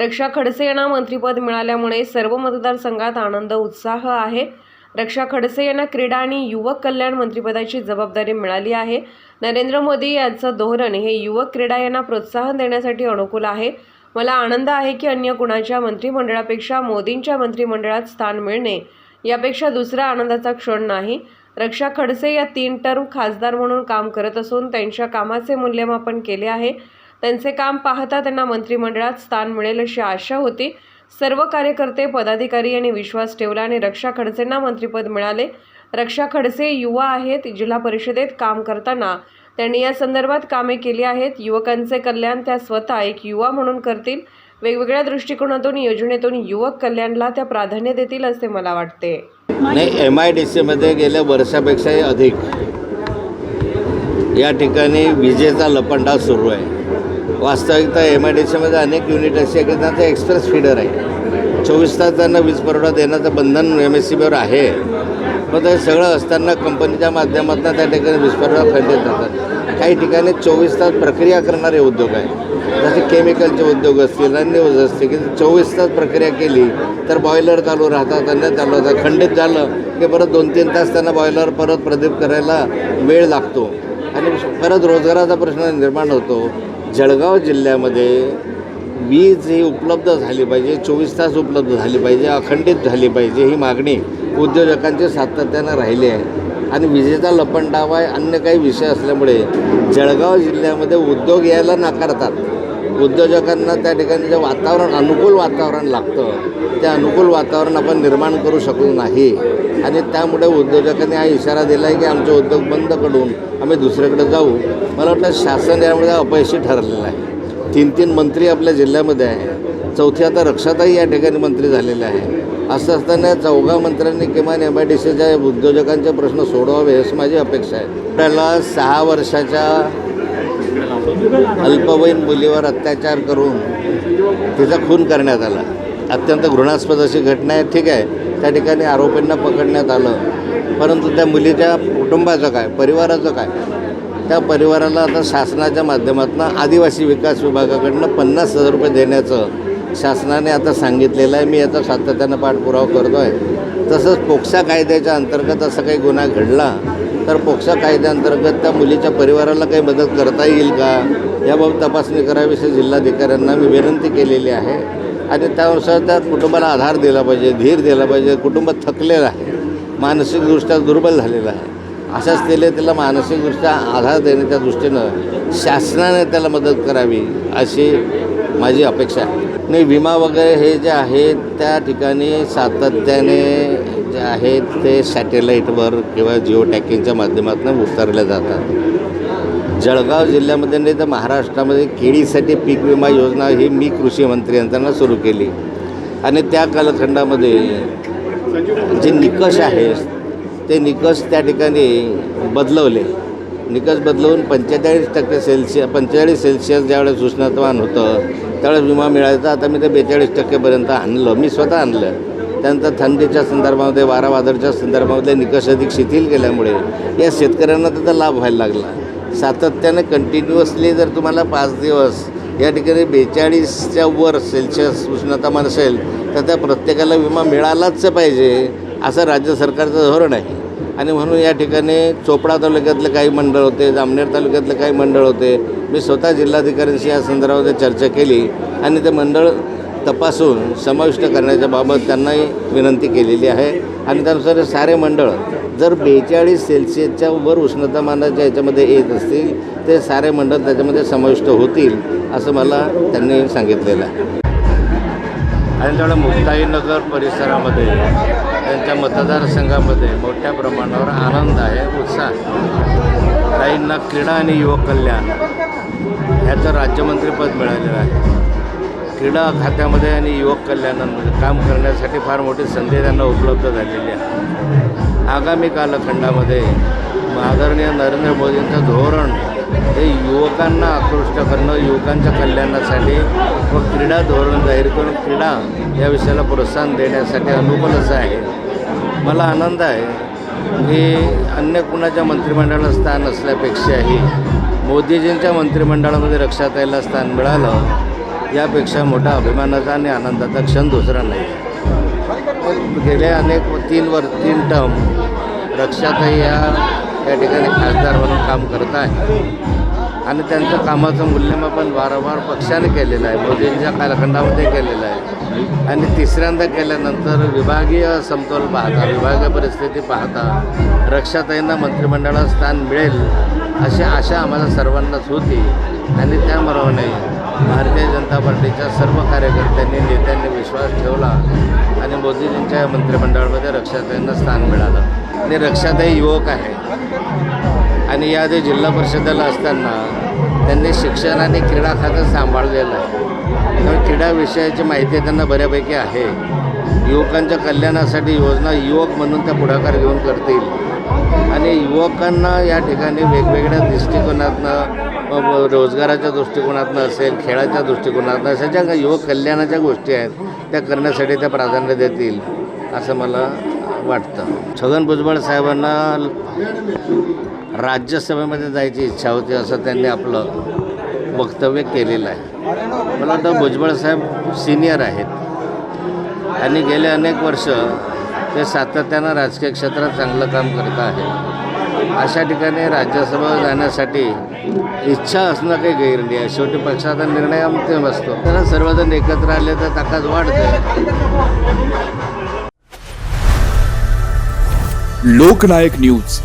रक्षा खडसे यांना मंत्रिपद मिळाल्यामुळे सर्व मतदारसंघात आनंद उत्साह आहे. रक्षा खडसे यांना क्रीडा आणि युवक कल्याण मंत्रिपदाची जबाबदारी मिळाली आहे. नरेंद्र मोदी यांचं धोरण हे युवक क्रीडा यांना प्रोत्साहन देण्यासाठी अनुकूल आहे. मला आनंद आहे की अन्य कुणाच्या मंत्रिमंडळापेक्षा मोदींच्या मंत्रिमंडळात स्थान मिळणे यापेक्षा दुसरा आनंदाचा क्षण नाही. रक्षा खडसे या तीन टर्म खासदार म्हणून काम करत असून त्यांच्या कामाचे मूल्यमापन केले आहे. त्यांचे काम पाहता त्यांना मंत्रिमंडळात स्थान मिळेल अशी आशा होती. सर्व कार्यकर्ते पदाधिकारी यांनी विश्वास ठेवला आणि रक्षा खडसेंना मंत्रिपद मिळाले. रक्षा खडसे युवा आहेत जिल्हा परिषदेत काम करताना. त्यांनी या संदर्भात कामे केली आहेत. युवकांचे कल्याण त्या स्वतः एक युवा म्हणून करतील. वेगवेगळ्या दृष्टिकोनातून योजनेतून युवक कल्याणला त्या प्राधान्य देतील असे मला वाटते. नाही एम आय डी सीमध्ये गेल्या वर्षापेक्षाही अधिक. या ठिकाणी विजेचा लपंडा सुरू आहे. वास्तविकता एम आय डी सीमध्ये अनेक युनिट अशी आहे की त्यांचा एक्सप्रेस फीडर आहे. चोवीस तास त्यांना वीज पुरवठा देण्याचं बंधन एम एस सी बीवर आहे. पण ते सगळं असताना कंपनीच्या माध्यमातून त्या ठिकाणी वीज पुरवठा खंडित जातात काही ठिकाणी चोवीस तास प्रक्रिया करणारे उद्योग आहे जसे केमिकलचे उद्योग असतील अन्य उद्योग असतील की चोवीस तास प्रक्रिया केली तर बॉयलर चालू राहतात अन्य चालू राहतात खंडित झालं की परत दोन तीन तास त्यांना बॉयलर परत प्रदीप करायला वेळ लागतो. आणि परत रोजगाराचा प्रश्न निर्माण होतो. जळगाव जिल्ह्यामध्ये वीज ही उपलब्ध झाली पाहिजे चोवीस तास उपलब्ध झाली पाहिजे अखंडित झाली पाहिजे ही मागणी उद्योजकांची सातत्यानं राहिली आहे. आणि विजेचा लपंडावा आहे अन्य काही विषय असल्यामुळे जळगाव जिल्ह्यामध्ये उद्योग यायला नाकारतात. उद्योजकांना त्या ठिकाणी जे वातावरण अनुकूल वातावरण लागतं ते अनुकूल वातावरण आपण निर्माण करू शकलो नाही. आणि त्यामुळे उद्योजकांनी हा इशारा दिला आहे की आमचे उद्योग बंद करून आम्ही दुसरीकडे जाऊ. मला वाटतं शासन यामुळे अपयशी ठरलेलं आहे. तीन तीन मंत्री आपल्या जिल्ह्यामध्ये आहे. चौथी आता रक्षाताही या ठिकाणी मंत्री झालेले आहे. असं असताना चौघा मंत्र्यांनी किमान एम आय डी सीच्या उद्योजकांचे प्रश्न सोडवावे अशी माझी अपेक्षा आहे. आपल्याला सहा वर्षाच्या अल्पवयीन मुलीवर अत्याचार करून तिचा खून करण्यात आला. अत्यंत घृणास्पद अशी घटना आहे ठीक आहे. त्या ठिकाणी आरोपींना पकडण्यात आलं. परंतु त्या मुलीच्या कुटुंबाचं काय परिवाराचं काय? त्या परिवाराला आता शासनाच्या माध्यमातून आदिवासी विकास विभागाकडनं पन्नास हजार रुपये देण्याचं शासनाने आता सांगितलेलं आहे. मी याचा सातत्यानं पाठपुरावा करतो आहे तसंच पोक्सा कायद्याच्या अंतर्गत असा काही गुन्हा घडला तर पोक्सा कायद्याअंतर्गत त्या मुलीच्या परिवाराला काही मदत करता येईल का? याबाबत तपासणी करावी जिल्हाधिकाऱ्यांना मी विनंती केलेली आहे. आणि त्यानुसार त्या कुटुंबाला आधार दिला पाहिजे धीर दिला पाहिजे. कुटुंब थकलेलं आहे. मानसिकदृष्ट्या दुर्बल झालेलं आहे. अशा स्थितीला त्याला मानसिकदृष्ट्या आधार देण्याच्या दृष्टीनं शासनाने त्याला मदत करावी अशी माझी अपेक्षा आहे. नाही विमा वगैरे हे जे आहेत त्या ठिकाणी सातत्याने जे आहेत ते सॅटेलाईटवर किंवा जिओ टॅकिंगच्या माध्यमातून उतरले जातात. जळगाव जिल्ह्यामध्ये नाही तर महाराष्ट्रामध्ये केळीसाठी पीक विमा योजना ही मी कृषी मंत्री यांना सुरू केली. आणि त्या कालखंडामध्ये जे निकष आहेत ते निकष त्या ठिकाणी बदलवले. निकष बदलवून पंचेचाळीस टक्के सेल्सिअस पंचेचाळीस सेल्सिअस ज्यावेळेस उष्णतवान होतं त्यावेळेस विमा मिळायचा. आता मी ते बेचाळीस टक्केपर्यंत आणलं. मी स्वतः आणलं. त्यानंतर थंडीच्या संदर्भामध्ये वारा वादळच्या संदर्भामध्ये निकष अधिक शिथिल केल्यामुळे या शेतकऱ्यांना त्याचा लाभ व्हायला लागला. सातत्याने कंटिन्युअसली जर तुम्हाला पाच दिवस या ठिकाणी बेचाळीसच्या वर सेल्सिअस उष्णतामान असेल तर त्या प्रत्येकाला विमा मिळालाच पाहिजे असं राज्य सरकारचं धोरण आहे. आणि म्हणून या ठिकाणी चोपडा तालुक्यातले काही मंडळ होते जामनेर तालुक्यातले काही मंडळ होते मी स्वतः जिल्हाधिकाऱ्यांशी या संदर्भामध्ये चर्चा केली आणि ते मंडळ तपासून समाविष्ट करण्याच्या बाबत त्यांनाही विनंती केलेली आहे. आणि त्यानुसार सारे मंडळ जर बेचाळीस सेल्सिअसच्या वर उष्णतामानाच्या याच्यामध्ये येत असतील ते सारे मंडळ त्याच्यामध्ये समाविष्ट होतील असं मला त्यांनी सांगितलेलं आहे. आणि त्यामुळे मुक्ताईनगर परिसरामध्ये त्यांच्या मतदारसंघामध्ये मोठ्या प्रमाणावर आनंद आहे उत्साह आहे. काहींना क्रीडा आणि युवक कल्याण ह्याचं राज्यमंत्रीपद मिळालेलं आहे. क्रीडा खात्यामध्ये आणि युवक कल्याणामध्ये काम करण्यासाठी फार मोठी संधी त्यांना उपलब्ध झालेली आहे. आगामी कालखंडामध्ये आदरणीय नरेंद्र मोदींचं धोरण हे युवकांना आकृष्ट करणं युवकांच्या कल्याणासाठी व क्रीडा धोरण जाहीर करून क्रीडा या विषयाला प्रोत्साहन देण्यासाठी अनुकूल असं आहे. मला आनंद आहे की अन्य कुणाच्या मंत्रिमंडळाला स्थान असल्यापेक्षाही मोदीजींच्या मंत्रिमंडळामध्ये रक्षाताईला स्थान मिळालं यापेक्षा मोठा अभिमानाचा आणि आनंदाचा क्षण दुसरा नाही. गेले अनेक तीन वर तीन टर्म रक्षाताई या या ठिकाणी खासदार म्हणून काम करत आहे. आणि त्यांचं कामाचं मूल्यमापन वारंवार पक्षाने केलेलं आहे. मोदींच्या कालखंडामध्ये केलेलं आहे. आणि तिसऱ्यांदा केल्यानंतर विभागीय समतोल पाहता विभागीय परिस्थिती पाहता रक्षाताईंना मंत्रिमंडळात स्थान मिळेल अशी आशा आम्हाला सर्वांनाच होती. आणि त्याप्रमाणे भारतीय जनता पार्टीच्या सर्व कार्यकर्त्यांनी नेत्यांनी विश्वास ठेवला आणि मोदीजींच्या मंत्रिमंडळामध्ये रक्षाताईंना स्थान मिळालं. आणि रक्षाताई युवक आहे. आणि याआधी जिल्हा परिषदेला असताना त्यांनी शिक्षण आणि क्रीडा खातं सांभाळलेलं आहे. त्यामुळे क्रीडा विषयाची माहिती त्यांना बऱ्यापैकी आहे. युवकांच्या कल्याणासाठी योजना युवक म्हणून त्या पुढाकार घेऊन करतील. आणि युवकांना या ठिकाणी वेगवेगळ्या दृष्टिकोनातनं रोजगाराच्या दृष्टिकोनातनं असेल खेळाच्या दृष्टिकोनातनं अशा ज्या युवक कल्याणाच्या गोष्टी आहेत त्या करण्यासाठी त्या प्राधान्य देतील असं मला वाटतं. छगन भुजबळ साहेबांना राज्यसभेमध्ये जायची इच्छा होती असं त्यांनी आपलं वक्तव्य केलेलं आहे. मला वाटतं भुजबळ साहेब सिनियर आहेत. आणि गेले अनेक वर्ष ते सातत्यानं राजकीय क्षेत्रात चांगलं काम करत आहे अशा ठिकाणी राज्यसभा जाण्यासाठी इच्छा असणं काही गैर नाही. आहे शेवटी पक्षाचा निर्णय अंतिम असतो. तर सर्वजण एकत्र आले तर ताकद वाढते. लोकनायक न्यूज.